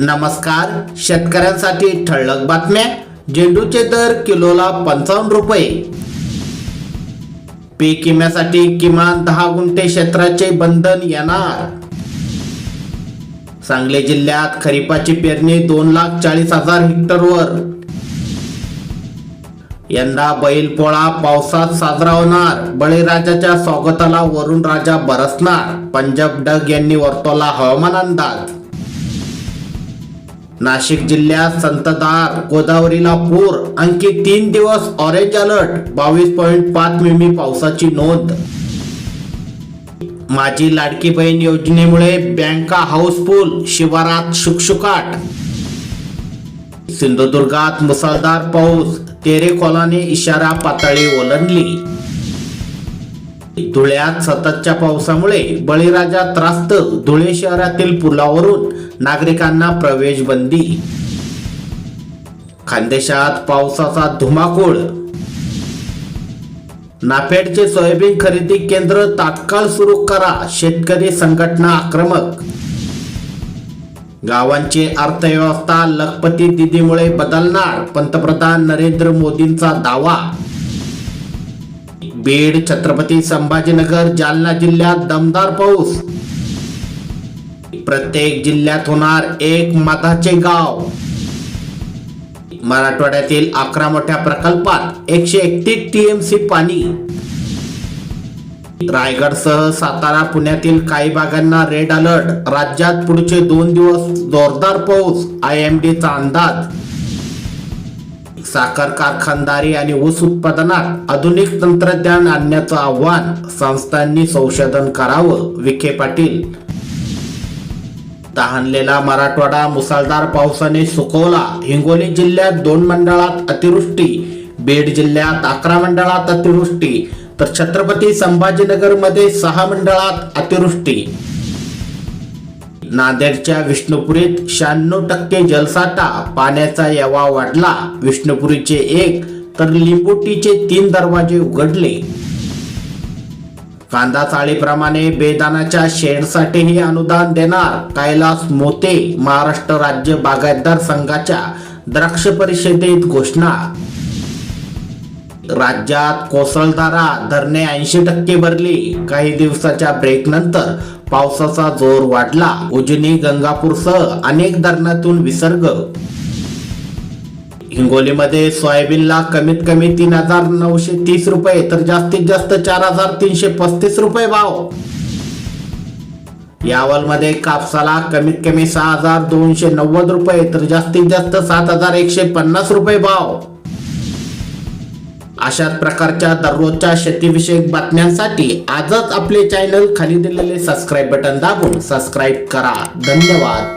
नमस्कार. शेतकऱ्यांसाठी ठळक बातम्या. झेंडूचे दर किलोला पंचावन्न रुपये. पीक विम्यासाठी किमान दहा गुंठे क्षेत्राचे बंधन येणार. सांगली जिल्ह्यात खरीपाची पेरणी दोन लाख चाळीस हजार हेक्टरवर. यंदा बैलपोळा पावसात साजरा होणार. बळीराजाच्या स्वागताला वरुण राजा बरसणार. पंजाब डग यांनी वर्तवला हवामान अंदाज. नाशिक जिल्ह्यात संतदार गोदावरीला पूर आणखी तीन दिवस ऑरेंज अलर्ट बावीस पॉईंट पाच मिमी पावसाची नोंद. माझी लाडकी बहीण योजनेमुळे बँका हाऊसफुल शिवारात शुकशुकाट. सिंधुदुर्गात मुसळधार पाऊस तेरेखोलाने इशारा पातळी ओलांडली. धुळ्यात सततच्या पावसामुळे बळीराजा त्रास्त धुळे शहरातील पुलावरून नागरिकांना प्रवेश बंदी खानदेशात पावसाचा धुमाकूळ. नाफेडचे सोयाबीन खरेदी केंद्र तात्काळ सुरू करा शेतकरी संघटना आक्रमक. गावांची अर्थव्यवस्था लखपती दिदीमुळे बदलणार पंतप्रधान नरेंद्र मोदींचा दावा. बीड छत्रपती संभाजीनगर जालना जिल्ह्यात दमदार पाऊस. प्रत्येक जिल्ह्यात होणार एक मधाचे गाव. मराठवाड्यातील अकरा मोठ्या प्रकल्पात एकशे एकतीस टीएमसी पाणी. रायगडसह सातारा पुण्यातील काही भागांना रेड अलर्ट. राज्यात पुढचे दोन दिवस जोरदार पाऊस आय एम डीचा अंदाज. साखर कारखानदारी आणि ऊस उत्पादनात आधुनिक तंत्रज्ञान आणण्याचं आव्हान संस्थांनी संशोधन करावं विखे पाटील. तहानलेला मराठवाडा मुसळधार पावसाने सुकवला. हिंगोली जिल्ह्यात दोन मंडळात अतिवृष्टी बीड जिल्ह्यात अकरा मंडळात अतिवृष्टी तर छत्रपती संभाजीनगरमध्ये सहा मंडळात अतिवृष्टी. नांदेडच्या विष्णुपुरीत शहाण्णव टक्के जलसाठा पाण्याचा यावा वाढला. विष्णुपुरीचे एक तर लिंबोटीचे तीन दरवाजे उघडले. कांदा चाळीप्रमाणे बेदानाच्या शेडसाठीही अनुदान देणार कैलास मोते महाराष्ट्र राज्य बागायतदार संघाच्या द्राक्ष परिषदेत घोषणा राज्यात कोसळधारा धरणे ऐंशी टक्के भरली. काही दिवसाच्या ब्रेक नंतर पावसाचा जोर वाढला. उजनी गंगापूरसह अनेक धरणातून विसर्ग. हिंगोलीमध्ये सोयाबीनला कमीत कमी तीन हजार नऊशे तीस रुपये तर जास्तीत जास्त चार हजार तीनशे पस्तीस रुपये भाव. यावलमध्ये कापसाला कमीत कमी सहा हजार दोनशे नव्वद रुपये तर जास्तीत जास्त सात हजार एकशे पन्नास रुपये भाव. अशाच प्रकारच्या दररोजच्या शेतीविषयक बातम्यांसाठी आजच आपले चॅनल खाली दिलेले सबस्क्राईब बटन दाबून सबस्क्राईब करा. धन्यवाद.